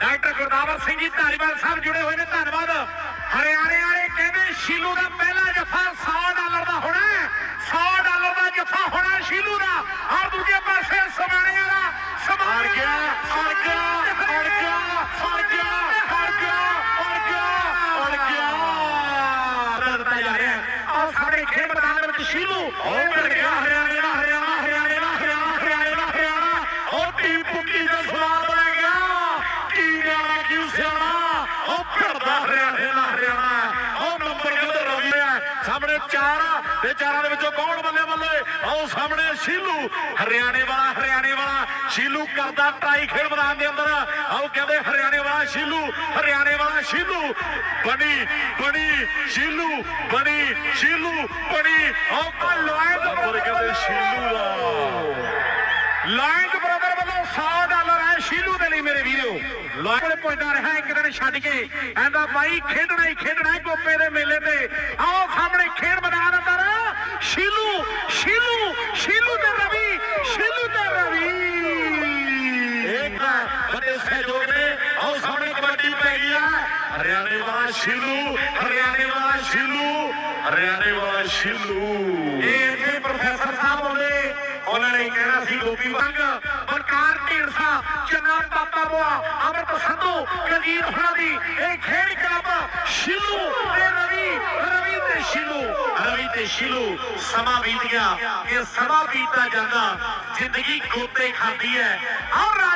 Doctor ਗੁਰਦਾਵਰ Singh ji Dhariwal ਸਾਹਿਬ ਜੁੜੇ ਹੋਏ ਨੇ ਧੰਨਵਾਦ ਹਰਿਆਣੇ ਵਾਲੇ ਕਹਿੰਦੇ ਸ਼ੀਲੂ ਦਾ ਪਹਿਲਾ ਜਫਾ 100 ਡਾਲਰ ਦਾ ਹੋਣਾ ਹੈ। 100 ਡਾਲਰ ਦਾ ਜਫਾ ਹੋਣਾ ਸ਼ੀਲੂ ਦਾ ਔਰ ਦੂਜੇ ਪਾਸੇ ਸਮਾਣੇ ਵਾਲਾ ਸਮਾਣੇ ਅੜ ਗਿਆ, ਅੜ ਗਿਆ, ਅੜ ਗਿਆ, ਅੜ ਗਿਆ, ਅੜ ਗਿਆ, ਅੜ ਗਿਆ, ਅੜ ਗਿਆ। ਦਿੱਤਾ ਜਾ ਰਿਹਾ ਔਰ ਸਾਡੇ ਖੇਡ ਮੈਦਾਨ ਵਿੱਚ ਸ਼ੀਲੂ ਉਹ ਮਿਲ ਗਿਆ ਹਰਿਆਣੇ ਦਾ ਹਰਿਆਣੇ ਹਰਿਆਣਾ ਉਹ ਨੰਬਰ ਕਿਤੇ ਰਵੀ ਹੈ? ਸਾਹਮਣੇ ਚਾਰ ਆ। ਤੇ ਚਾਰਾਂ ਦੇ ਵਿੱਚੋਂ ਕੌਣ ਬੱਲੇ ਬੱਲੇ? ਆਓ ਸਾਹਮਣੇ ਸ਼ੀਲੂ। ਹਰਿਆਣੇ ਵਾਲਾ ਹਰਿਆਣੇ ਵਾਲਾ। ਸ਼ੀਲੂ ਕਰਦਾ ਟਰਾਈ ਖੇਡ ਮੈਦਾਨ ਦੇ ਅੰਦਰ। ਆਓ ਕਹਿੰਦੇ ਹਰਿਆਣੇ ਵਾਲਾ ਸ਼ੀਲੂ ਹਰਿਆਣੇ ਵਾਲਾ ਸ਼ੀਲੂ। ਬਣੀ ਬਣੀ ਸ਼ੀਲੂ ਬਣੀ ਸ਼ੀਲੂ ਬਣੀ। ਆਓ ਲੋਇਡ ਨੰਬਰ ਕਹਿੰਦੇ? ਸ਼ੀਲੂ ਦਾ। ਲਾਇੰਗ ਮੇਰੇ ਵੀਰੋ। ਲਾਇੰਗ ਪੁੱਛਦਾ ਰਿਹਾ ਇੱਕ ਦਿਨ ਛੱਡ ਕੇ। ਕਹਿੰਦਾ ਬਾਈ, ਖੇਡਣਾ ਹੀ ਖੇਡਣਾ ਗੋਪੇ ਦੇ ਮੇਲੇ ਤੇ। ਆਓ ਸਾਹਮਣੇ ਖੇਡ ਮੈਦਾਨ ਅੰਦਰ। ਸ਼ੀਲੂ ਸ਼ੀਲੂ ਸ਼ੀਲੂ ਤੇ ਰਵੀ, ਸ਼ੀਲੂ ਤੇ ਰਵੀ। ਇੱਕ ਵੱਡੇ ਸਹਿਯੋਗ ਨੇ। ਆਓ ਸਾਹਮਣੇ ਕਬੱਡੀ ਪੈ ਗਈ ਆ। ਹਰਿਆਣੇ ਵਾਲਾ ਸ਼ੀਲੂ, ਹਰਿਆਣੇ ਵਾਲਾ ਸ਼ੀਲੂ, ਹਰਿਆਣੇ ਵਾਲਾ ਸ਼ੀਲੂ। ਇਹ ਇੱਥੇ ਪ੍ਰੋਫੈਸਰ ਸਾਹਿਬ ਬੋਲੇ ਉਹਨਾਂ ਨੇ ਕਹਿਣਾ ਸੀ, ਗੋਪੀ ਵੰਗ ਚੰਨਾ ਪਾਪਾ ਬੋਆ, ਅਮਰਤ ਸੰਧੂ ਕਲੀਰ ਹੁਣਾਂ ਦੀ ਇਹ ਖੇਡ ਕਲੱਬ, ਸ਼ਿਲੂ ਤੇ ਰਵੀ ਰਵੀ ਤੇ ਸ਼ਿਲੂ। ਰਵੀ ਤੇ ਸ਼ਿਲੂ, ਸਮਾਂ ਬੀਤ ਗਿਆ ਇਹ ਸਮਾਂ ਬੀਤਦਾ ਜਾਂਦਾ, ਜ਼ਿੰਦਗੀ ਗੋਤੇ ਖਾਂਦੀ ਹੈ। ਔਰ